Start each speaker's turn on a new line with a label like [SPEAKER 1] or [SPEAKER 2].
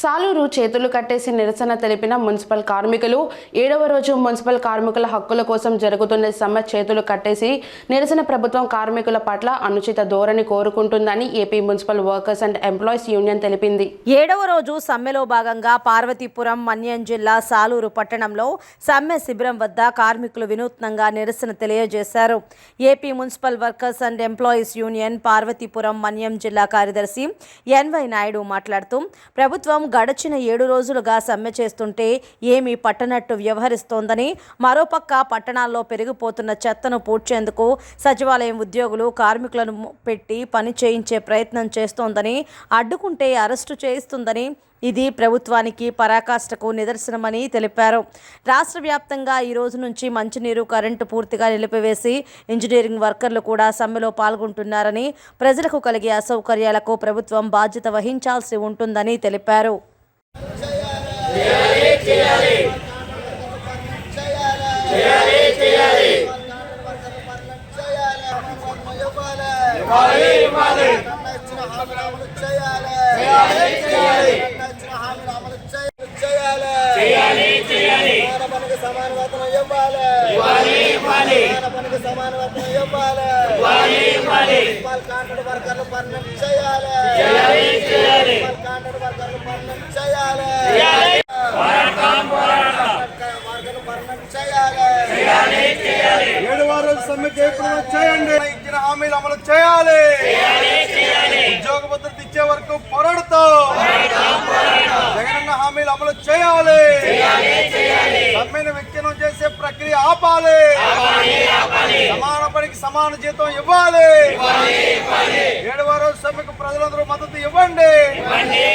[SPEAKER 1] సాలూరు చేతులు కట్టేసి నిరసన తెలిపిన మున్సిపల్ కార్మికులు ఏడవ రోజు మున్సిపల్ కార్మికుల హక్కుల కోసం జరుగుతున్న సమ్మె చేతులు కట్టేసి నిరసన ప్రభుత్వం కార్మికుల పట్ల అనుచిత ధోరణి కోరుకుంటుందని AP municipal workers and employees union తెలిపింది.
[SPEAKER 2] ఏడవ రోజు సమ్మెలో భాగంగా పార్వతీపురం మన్యం జిల్లా సాలూరు పట్టణంలో సమ్మె శిబిరం వద్ద కార్మికులు వినూత్నంగా నిరసన తెలియజేశారు. AP municipal workers and employees union Parvathipuram Manyam జిల్లా కార్యదర్శి ఎన్వై నాయుడు మాట్లాడుతూ ప్రభుత్వం గడచిన ఏడు రోజులుగా సమ్మె చేస్తుంటే ఏమీ పట్టనట్టు వ్యవహరిస్తోందని మరోపక్క పట్టణాల్లో పెరిగిపోతున్న చెత్తను పూడ్చేందుకు సచివాలయం ఉద్యోగులు కార్మికులను పెట్టి పని చేయించే ప్రయత్నం చేస్తోందని అడ్డుకుంటే అరెస్టు చేయిస్తుందని ఇది ప్రభుత్వానికి పరాకాష్ఠకు నిదర్శనమని తెలిపారు. రాష్ట్ర వ్యాప్తంగా ఈ రోజు నుంచి మంచినీరు కరెంటు పూర్తిగా నిలిపివేసి ఇంజనీరింగ్ వర్కర్లు కూడా సమ్మెలో పాల్గొంటున్నారని ప్రజలకు కలిగే అసౌకర్యాలకు ప్రభుత్వం బాధ్యత వహించాల్సి ఉంటుందని తెలిపారు.
[SPEAKER 3] వర్కర్లు పర్మనెంట్ చేయాలి మున్సిపల్ కాంట్రాక్ట్ వర్కర్లు పర్మనెంట్ చేయాలి వర్కర్లు పర్మనెంట్ చేయాలి
[SPEAKER 4] ఏడు వారాల సమ్మె జయప్రదం చేయండి. ఇచ్చిన హామీలు అమలు చేయాలి. ఉద్యోగ భద్రత ఇచ్చే వరకు పోరాడుతాం. జగనన్న హామీలు అమలు చేయాలి. సమ్మెను విచ్ఛిన్నం చేసే ప్రక్రియ ఆపాలి. సమాన పనికి సమాన జీతం ఇవ్వాలి. ఏడు